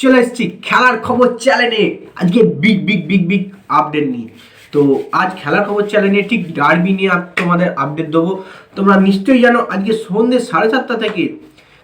চলে এসেছি খেলার খবর চ্যানেলে আজকে big big big big update নিয়ে। তো আজ খেলার খবর চ্যানেলে ঠিক ডার্বি নিয়ে তোমাদের আপডেট দেবো। তোমরা নিশ্চয়ই জানো, আজকে সন্ধ্যে সাড়ে সাতটা থেকে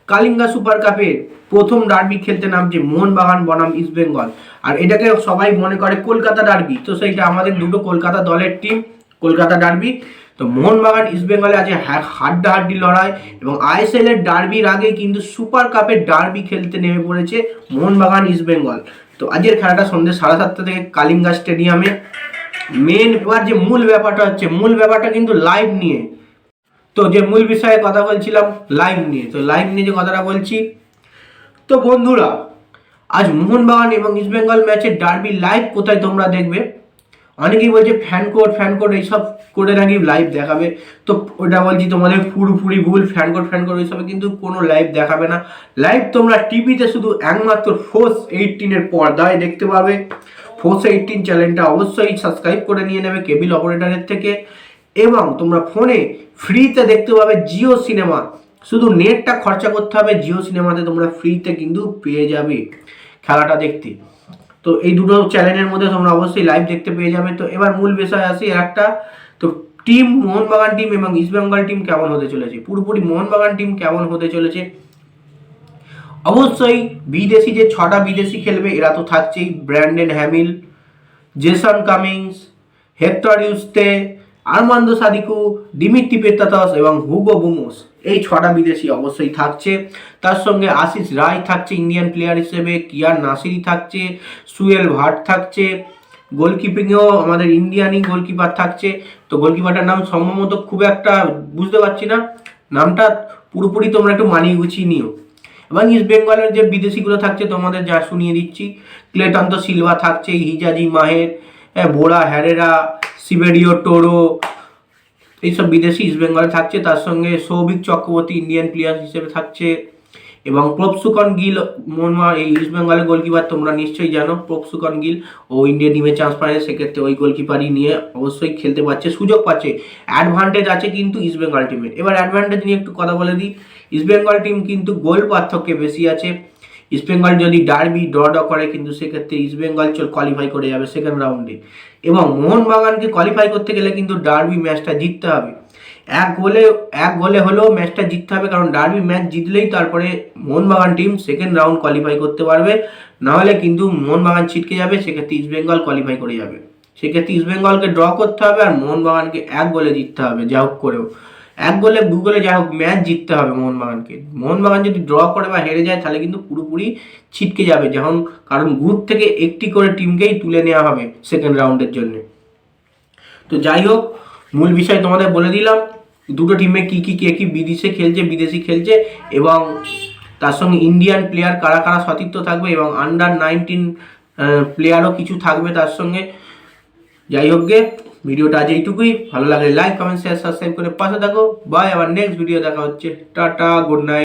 কালিঙ্গা সুপার কাপের প্রথম ডার্বি খেলতে নামছে মোহনবাগান বনাম ইস্ট বেঙ্গল আর এটাকে সবাই মনে করে কলকাতা ডার্বি তো সেইটা আমাদের দুটো কলকাতা দলের টিম কলকাতা ডার্বি তো মোহনবাগান, ইস্ট বেঙ্গলে আছে হাড্ডাহাড্ডি লড়াই এবং আইএসএল এর ডার্বির আগে কিন্তু সুপার কাপের ডার্বি খেলতে নেমে পড়েছে মোহনবাগান, ইস্ট বেঙ্গল। তো আজকের খেলাটা সন্ধ্যে সাড়ে সাতটা থেকে কালিঙ্গা স্টেডিয়ামে। মেন এবার যে মূল ব্যাপারটা হচ্ছে, মূল ব্যাপারটা কিন্তু লাইভ নিয়ে। তো যে মূল বিষয়ে কথা বলছিলাম লাইভ নিয়ে। তো লাইভ নিয়ে যে কথাটা বলছি, তো বন্ধুরা, আজ মোহনবাগান এবং ইস্টবেঙ্গল ম্যাচের ডার্বি লাইভ কোথায় তোমরা দেখবে? অনেকেই বলছে ফ্যান কোড ফ্যান কোড এইসব করে নাকি লাইভ দেখাবে। তো ওটা বলছি তোমাদের পুরোপুরি ভুল ফ্যান কোড ফ্যান কোড এইসবে কিন্তু কোনো লাইভ দেখাবে না। লাইভ তোমরা টিভিতে শুধু একমাত্র ফোর্স এইটিনের পর্দায় দেখতে পাবে। ফোর্স এইটিন চ্যানেলটা অবশ্যই সাবস্ক্রাইব করে নিয়ে নেবে কেবিল অপারেটরের থেকে। এবং তোমরা ফোনে ফ্রিতে দেখতে পাবে জিও সিনেমা শুধু নেটটা খরচা করতে হবে জিও সিনেমাতে তোমরা ফ্রিতে কিন্তু পেয়ে যাবে খেলাটা দেখতে। তো এই দুটো চ্যানেলের মধ্যে তোমরা অবশ্যই লাইভ দেখতে পেয়ে যাবে। তো এবার মূল বিষয় আসি একটা। তো টিম মোহনবাগান টিম এবং ইস্টবেঙ্গল টিম কেমন হতে চলেছে? পুরোপুরি মোহনবাগান টিম কেমন হতে চলেছে? অবশ্যই বিদেশি যে ছটা বিদেশি খেলবে, এরা তো থাকছেই। Brandon Hamill, Jason Cummings, Hector Yuste Armando Sadiku Dimitri Petratos এবং হুগো বুমোস। এই ছটা বিদেশি অবশ্যই থাকছে। তার সঙ্গে আশিস রায় থাকছে, ইন্ডিয়ান প্লেয়ার হিসেবে। কিয়ার নাসিরি থাকছে, সুয়েল ভাট থাকছে। গোলকিপিংয়েও আমাদের ইন্ডিয়ানই গোলকিপার থাকছে। তো গোলকিপারটার নাম সম্ভবত খুব একটা বুঝতে পারছি না। নামটা পুরোপুরি তোমরা একটু মানিয়ে গুছিয়ে নিও। এবং ইস্ট বেঙ্গলের যে বিদেশিগুলো থাকছে, তোমাদের যা শুনিয়ে দিচ্ছি। ক্লেটন্ত সিলভা থাকছে, হিজাজি মাহের বোরা, হ্যারেরা, সিবেরিও, টোরো, এইসব বিদেশি ইস্ট বেঙ্গলে থাকছে। তার সঙ্গে সৌভিক চক্রবর্তী ইন্ডিয়ান প্লেয়ার হিসেবে থাকছে। এবং প্রপসুকন গিল, মনমা, এই ইস্ট বেঙ্গলের গোলকিপার তোমরা নিশ্চয়ই জানো প্রপসুকন গিল। ও ইন্ডিয়া টিমে চান্স পায়, সেক্ষেত্রে ওই গোলকিপারই নিয়ে অবশ্যই খেলতে পারছে, সুযোগ পাচ্ছে। অ্যাডভান্টেজ আছে কিন্তু ইস্ট বেঙ্গল টিমের এবার অ্যাডভান্টেজ নিয়ে একটু কথা বলে দিই। ইস্ট বেঙ্গল টিম কিন্তু গোল পার্থক্যে বেশি আছে। ইস্ট বেঙ্গল যদি ডার্বি ড্র ড করে, কিন্তু সেক্ষেত্রে ইস্ট বেঙ্গল চল কোয়ালিফাই করে যাবে সেকেন্ড রাউন্ডে এবং মোহনবাগানকে কোয়ালিফাই করতে গেলে কিন্তু ডার্বি ম্যাচটা জিততে হবে। এক গোলে এক গোলে হলেও ম্যাচটা জিততে হবে, কারণ ডার্বি ম্যাচ জিতলেই তারপরে Mohun Bagan team second round qualify করতে পারবে। নাহলে কিন্তু মোহনবাগান ছিটকে যাবে, সেক্ষেত্রে ইস্ট বেঙ্গল কোয়ালিফাই করে যাবে। সেক্ষেত্রে ইস্ট বেঙ্গলকে ড্র করতে হবে আর মোহনবাগানকে এক গোলে জিততে হবে, যা হোক করেও। এক গোলে, দু গোলে যা হোক, ম্যাচ জিততে হবে মোহনবাগানকে। মোহনবাগান যদি ড্র করে বা হেরে যায়, তাহলে কিন্তু পুরোপুরি ছিটকে যাবে। যখন কারণ গ্রুপ থেকে একটি করে টিমকেই তুলে নেওয়া হবে সেকেন্ড রাউন্ডের জন্য। তো যাই হোক, মূল বিষয় তোমাদের বলে দিলাম, দুটো টিমে কি কি, কে, কি বিদেশে খেলছে, বিদেশি খেলছে এবং তার সঙ্গে ইন্ডিয়ান প্লেয়ার কারা কারা সতীর্থ থাকবে এবং আন্ডার নাইনটিন প্লেয়ারও কিছু থাকবে তার সঙ্গে। যাই হোক গে ভিডিওটা আজ এইটুকুই। ভালো লাগলে লাইক কমেন্ট শেয়ার সাবস্ক্রাইব করে পাশে থাকো। বাই আবার নেক্সট ভিডিও দেখা হচ্ছে। Tata good night